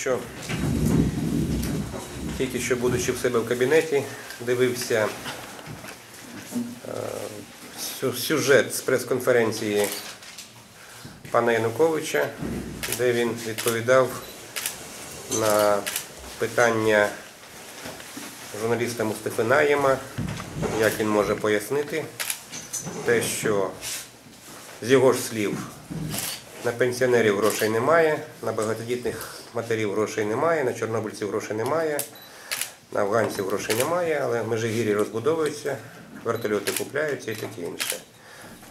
що тільки що будучи в себе в кабінеті, дивився е, сюжет з прес-конференції пана Януковича, де він відповідав на питання журналіста Мустафи Наєма, як він може пояснити те, що з його ж слів на пенсіонерів грошей немає, на багатодітних матерів грошей немає, на чорнобильців грошей немає, на афганців грошей немає, але межигір'я розбудовуються, вертольоти купляються і таке інше.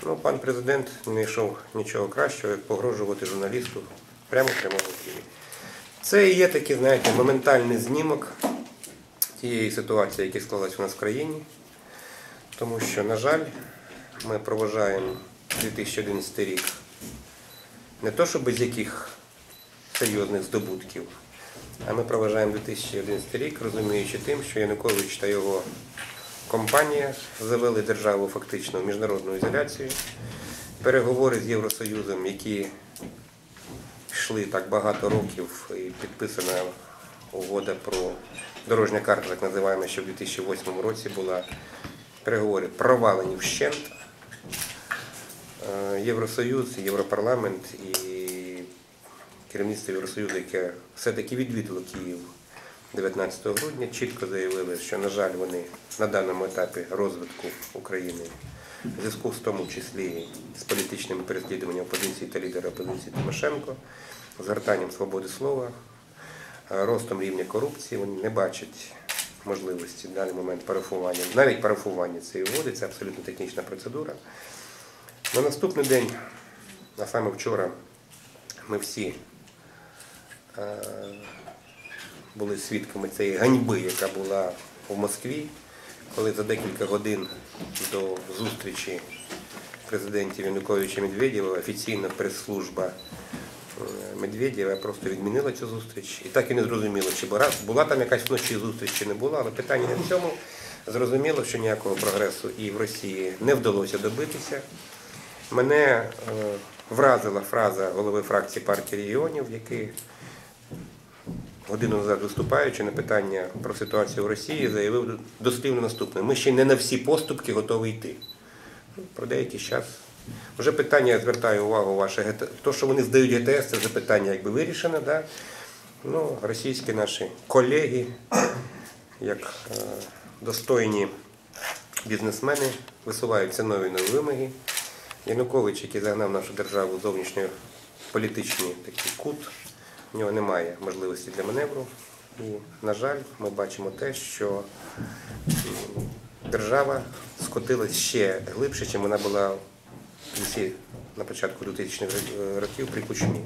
Ну, пан президент не знайшов нічого кращого, як погрожувати журналісту прямо в прямому ефірі. Це і є такий, знаєте, моментальний знімок тієї ситуації, яка склалась у нас в країні. Тому що, на жаль, ми проважаємо 2011 рік не то, що без яких серйозних здобутків, а ми проважаємо 2011 рік, розуміючи тим, що Янукович та його компанія завели державу фактично в міжнародну ізоляцію. Переговори з Євросоюзом, які йшли так багато років, і підписана угода про дорожня карта, так називаємо, що в 2008 році була переговори провалені вщент. Е, Євросоюз, Європарламент і керівництво Євросоюзу, яке все-таки відвідало Київ 19 грудня, чітко заявили, що, на жаль, вони на даному етапі розвитку України в зв'язку з тому числі з політичними переслідуваннями опозиції та лідера опозиції Тимошенко, згортанням свободи слова, е, ростом рівня корупції, вони не бачать можливості в даний момент парафування, навіть парафування цієї угоди, це абсолютно технічна процедура. На наступний день, а саме вчора, ми всі е, були свідками цієї ганьби, яка була в Москві, коли за декілька годин до зустрічі президентів Януковича Медведєва офіційна прес-служба е, Медведєва просто відмінила цю зустріч. І так і не зрозуміло, чи була, була там якась вночі зустріч, чи не була, але питання не в цьому. Зрозуміло, що ніякого прогресу і в Росії не вдалося добитися. Мене е, вразила фраза голови фракції партії регіонів, який годину назад виступаючи на питання про ситуацію в Росії, заявив дослівно наступне: ми ще не на всі поступки готові йти. Ну, Про деякий час. Вже питання, я звертаю увагу ваше, ГТ- то, що вони здають ГТС, це вже питання якби вирішено. Да? Ну, російські наші колеги, як е, достойні бізнесмени, висуваються нові нові вимоги. Янукович, який загнав нашу державу в зовнішньополітичний такий кут, в нього немає можливості для маневру. І, на жаль, ми бачимо те, що держава скотилась ще глибше, ніж вона була на початку 2000-х років при Кучмі.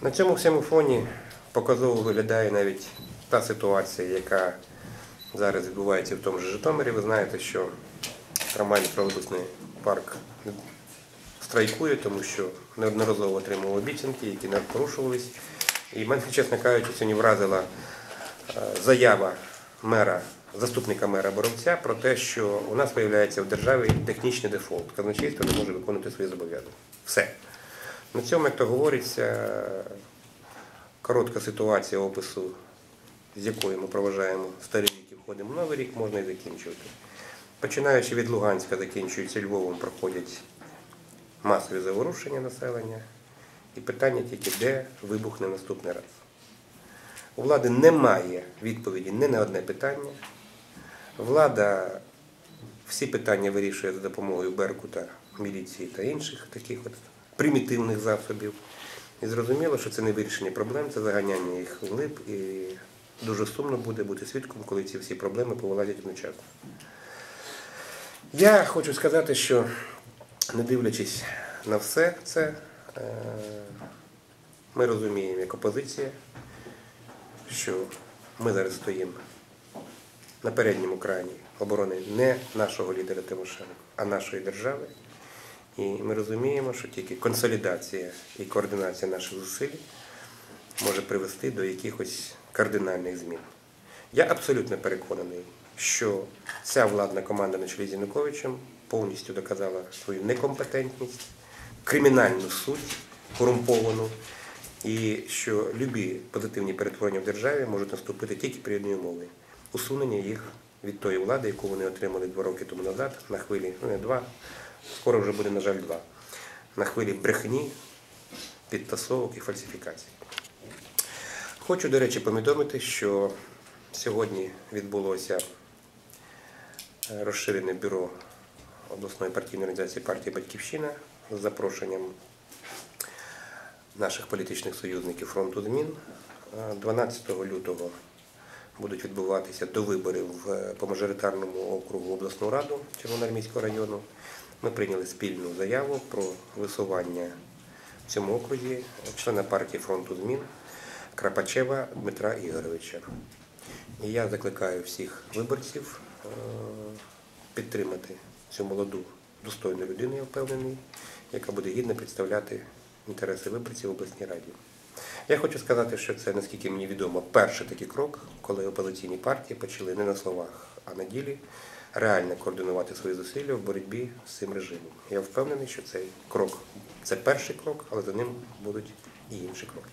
На цьому всьому фоні показово виглядає навіть та ситуація, яка зараз відбувається в тому ж Житомирі. Ви знаєте, що трамвайний тролейбусний парк страйкує, тому що неодноразово отримував обіцянки, які не порушувались. І мене, чесно кажучи, сьогодні вразила е, заява мера, заступника мера Боровця про те, що у нас виявляється в державі технічний дефолт. Казначейство не може виконувати свої зобов'язання. Все. На цьому, як то говориться, коротка ситуація опису, з якою ми проважаємо старий рік і входимо в новий рік, можна і закінчувати. Починаючи від Луганська, закінчуючи Львовом, проходять масові заворушення населення. І питання тільки, де вибухне наступний раз. У влади немає відповіді ні на одне питання. Влада всі питання вирішує за допомогою Беркута, міліції та інших таких от примітивних засобів. І зрозуміло, що це не вирішення проблем, це заганяння їх вглиб. І дуже сумно буде бути свідком, коли ці всі проблеми повилазять одночасно. Я хочу сказати, що не дивлячись на все це, е, ми розуміємо як опозиція, що ми зараз стоїмо на передньому крані оборони не нашого лідера Тимошенко, а нашої держави. І ми розуміємо, що тільки консолідація і координація наших зусиль може привести до якихось кардинальних змін. Я абсолютно переконаний, що ця владна команда на чолі з Януковичем повністю доказала свою некомпетентність, кримінальну суть корумповану І що любі позитивні перетворення в державі можуть наступити тільки при одній умові усунення їх від тої влади, яку вони отримали два роки тому назад, на хвилі, ну не два, скоро вже буде, на жаль, два, на хвилі брехні, підтасовок і фальсифікацій. Хочу, до речі, повідомити, що сьогодні відбулося розширене бюро обласної партійної організації партії Батьківщина з запрошенням наших політичних союзників фронту змін. Е, 12 лютого будуть відбуватися до виборів по мажоритарному округу обласну раду Червоноармійського району. Ми прийняли спільну заяву про висування в цьому окрузі члена партії фронту змін Крапачева Дмитра Ігоровича. І я закликаю всіх виборців е, підтримати цю молоду достойну людину, я впевнений, яка буде гідно представляти інтереси виборців в обласній раді. Я хочу сказати, що це, наскільки мені відомо, перший такий крок, коли опозиційні партії почали не на словах, а на ділі реально координувати свої зусилля в боротьбі з цим режимом. Я впевнений, що цей крок це перший крок, але за ним будуть і інші кроки.